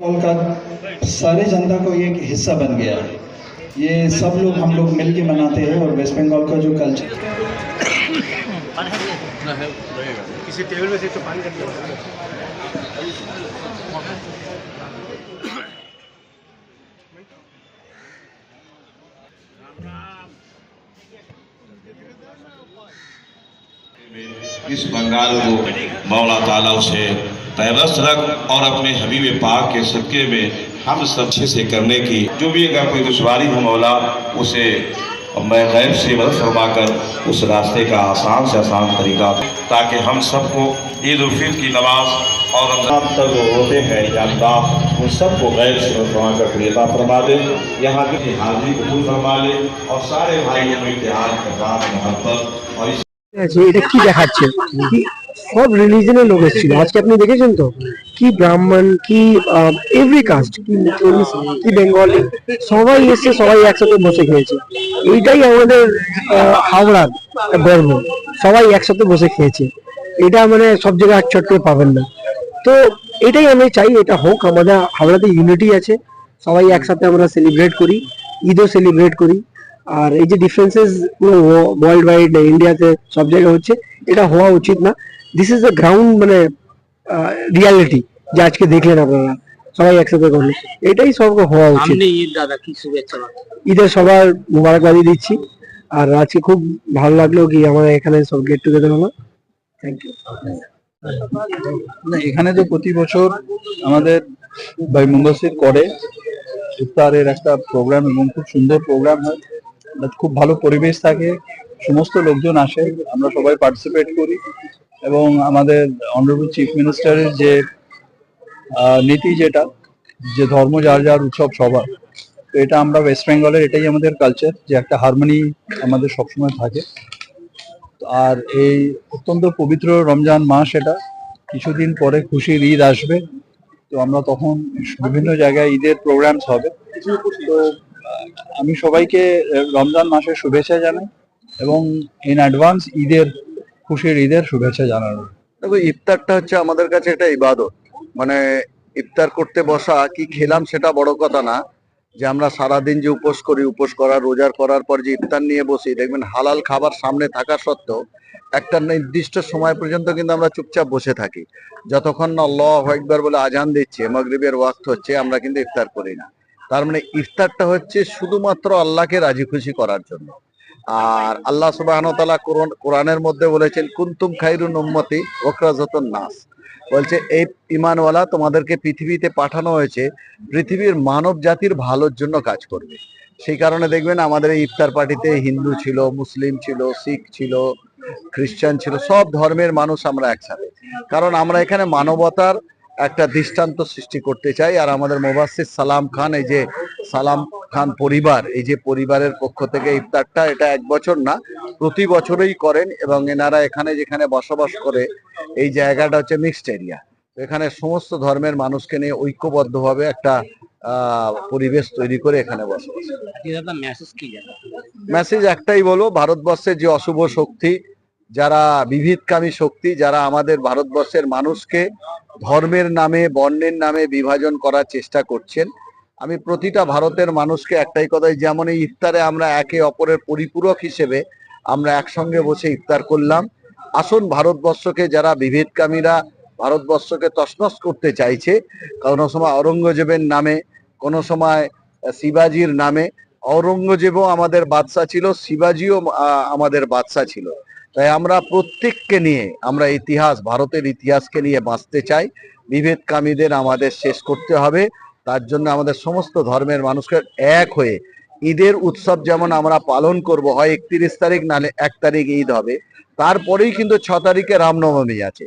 बंगाल का सारे जनता को एक हिस्सा बन गया है। ये सब लोग हम लोग मिल के मनाते हैं और वेस्ट बंगाल का जो कल्चर किसी टेबल कर दिया इस बंगाल को मौला ताला उसे तयरस रख और अपने हबीब पाक के सदक़े में हम सब अच्छे से करने की, जो भी अगर कोई दुशारी हो मौला, उसे मैं गैब से मदद फरमा कर उस रास्ते का आसान से आसान तरीका ताकि हम सबको ईद उल की नमाज़ और रमज़ान तक जो होते हैं अल्लाह उन सबको गैब से फरमा कर प्रियता फरमा दे। यहाँ की हाजिरी कबूल फरमा ले और सारे भाइयों में इतिहाद करदार मोहब्बत और इस এটা কি দেখাচ্ছে? সব রিলিজনের লোক এসেছিল। আজকে আপনি দেখেছেন তো? কি ব্রাহ্মণ, কি এভরি কাস্ট কি কি বেঙ্গলি, সবাই এসে সবাই একসাথে বসে খেয়েছে। এইটাই আমাদের হাওড়ার গর্ব। সবাই একসাথে বসে খেয়েছে। এটা মানে সব জায়গায় ছোট্ট পাবেন না। তো এটাই আমি চাই, এটা হোক, আমাদের হাওড়াতে ইউনিটি আছে। সবাই একসাথে আমরা সেলিব্রেট করি, ঈদও সেলিব্রেট করি। আর এই যে ডিফারেন্সেস ওয়ার্ল্ড ওয়াইড ইন্ডিয়াতে সব জায়গায় হচ্ছে এটা হওয়া উচিত না। দিস ইজ দ্য গ্রাউন্ড মানে রিয়ালিটি যে আজকে দেখলেন আপনারা। সবাই একসাথে করলেন এটাই সব হওয়া উচিত। ঈদ দাদা কি শুভেচ্ছা ঈদের সবার মুবারকবাদি দিচ্ছি। আর আজকে খুব ভালো লাগল কি আমাদের এখানে সব গেট টুগেদার হলো থ্যাংক ইউ না এখানে তো প্রতি বছর আমাদের ভাই মুম্বাসির করে ইফতারের একটা প্রোগ্রাম এবং খুব সুন্দর প্রোগ্রাম হয়। খুব ভালো পরিবেশ থাকে, সমস্ত লোকজন আসে, আমরা সবাই পার্টিসিপেট করি এবং আমাদের অনারেবল চিফ মিনিস্টারের যে নীতি যেটা, যে ধর্ম যার যার উৎসব সবার, তো এটা আমরা ওয়েস্ট বেঙ্গলের এটাই আমাদের কালচার যে একটা হারমোনি আমাদের সবসময় থাকে। আর এই অত্যন্ত পবিত্র রমজান মাস এটা, কিছুদিন পরে খুশির ঈদ আসবে, তো আমরা তখন বিভিন্ন জায়গায় ঈদের প্রোগ্রামস হবে। তো আমি সবাইকে রমজান মাসের শুভেচ্ছা জানাই এবং ইন অ্যাডভান্স ঈদের, খুশির ঈদের শুভেচ্ছা জানানো। দেখো, ইফতারটা হচ্ছে আমাদের কাছে একটা ইবাদত। মানে ইফতার করতে বসা, কি খেলাম সেটা বড় কথা না। যে আমরা সারাদিন যে উপোস করি, উপোস করার, রোজার করার পর যে ইফতার নিয়ে বসি, দেখবেন হালাল খাবার সামনে থাকা সত্ত্বেও একটা নির্দিষ্ট সময় পর্যন্ত কিন্তু আমরা চুপচাপ বসে থাকি। যতক্ষণ না আল্লাহ একবার বলে আজান দিচ্ছে, মগরিবের ওয়াক্ত হচ্ছে, আমরা কিন্তু ইফতার করি না। তার মানে ইফতারটা হচ্ছে শুধুমাত্র আল্লাহকে রাজি খুশি করার জন্য। আর আল্লাহ সুবাহ কোরআনের মধ্যে বলেছেন, কুন্তুম খাইরুন উম্মতি ওকরাজতন নাস। বলছে, এই ইমানওয়ালা তোমাদেরকে পৃথিবীতে পাঠানো হয়েছে, পৃথিবীর মানব জাতির ভালোর জন্য কাজ করবে। সেই কারণে দেখবেন আমাদের এই ইফতার পার্টিতে হিন্দু ছিল, মুসলিম ছিল, শিখ ছিল খ্রিস্টান ছিল, সব ধর্মের মানুষ আমরা একসাথে। কারণ আমরা এখানে মানবতার একটা দৃষ্টান্ত সৃষ্টি করতে চাই। আর আমাদের মোবাসির সালাম খান এই যে সালাম খান পরিবার এই যে পরিবারের পক্ষ থেকে ইফতারটা এটা এক বছর না প্রতি বছরই করেন এবং এনারা এখানে যেখানে বসবাস করে এই জায়গাটা হচ্ছে মিক্সড এরিয়া এখানে সমস্ত ধর্মের মানুষকে নিয়ে ঐক্যবদ্ধভাবে একটা পরিবেশ তৈরি করে এখানে বসবাস। মেসেজ মেসেজ একটাই বলো ভারতবর্ষের যে অশুভ শক্তি যারা বিভেদকামী শক্তি, যারা আমাদের ভারতবর্ষের মানুষকে ধর্মের নামে, বর্ণের নামে বিভাজন করার চেষ্টা করছেন। আমি প্রতিটা ভারতের মানুষকে একটাই কথাই যেমন এই ইফতারে আমরা একে অপরের পরিপূরক হিসেবে আমরা একসঙ্গে বসে ইফতার করলাম। আসুন ভারতবর্ষকে যারা বিভেদকামীরা ভারতবর্ষকে তছনছ করতে চাইছে, কোনো সময় অরঙ্গজেবের নামে, কোনো সময় শিবাজির নামে, ঔরঙ্গজেবও আমাদের বাদশা ছিল, শিবাজিও আমাদের বাদশা ছিল। তাই আমরা প্রত্যেককে নিয়ে আমরা ইতিহাস, ভারতের ইতিহাসকে নিয়ে বাঁচতে চাই। বিভেদকামীদের আমাদের শেষ করতে হবে। তার জন্য আমাদের সমস্ত ধর্মের মানুষকে এক হয়ে ঈদের উৎসব যেমন আমরা পালন করব, হয় একত্রিশ তারিখ নালে এক তারিখ ঈদ হবে। তারপরেই কিন্তু ছ তারিখে রামনবমী আছে।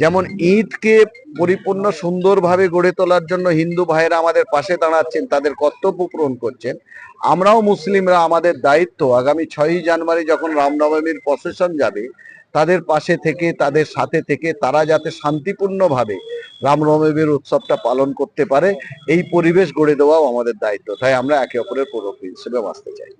যেমন ঈদকে পরিপূর্ণ সুন্দরভাবে গড়ে তোলার জন্য হিন্দু ভাইয়েরা আমাদের পাশে দাঁড়াচ্ছেন, তাদের কর্তব্য পূরণ করছেন। আমরাও মুসলিমরা আমাদের দায়িত্ব, আগামী ছয়ই জানুয়ারি যখন রামনবমীর প্রসেশন যাবে, তাদের পাশে থেকে, তাদের সাথে থেকে তারা যাতে শান্তিপূর্ণভাবে রামনবমীর উৎসবটা পালন করতে পারে, এই পরিবেশ গড়ে দেওয়াও আমাদের দায়িত্ব। তাই আমরা একে অপরের পূরক হিসেবে বাঁচতে চাই।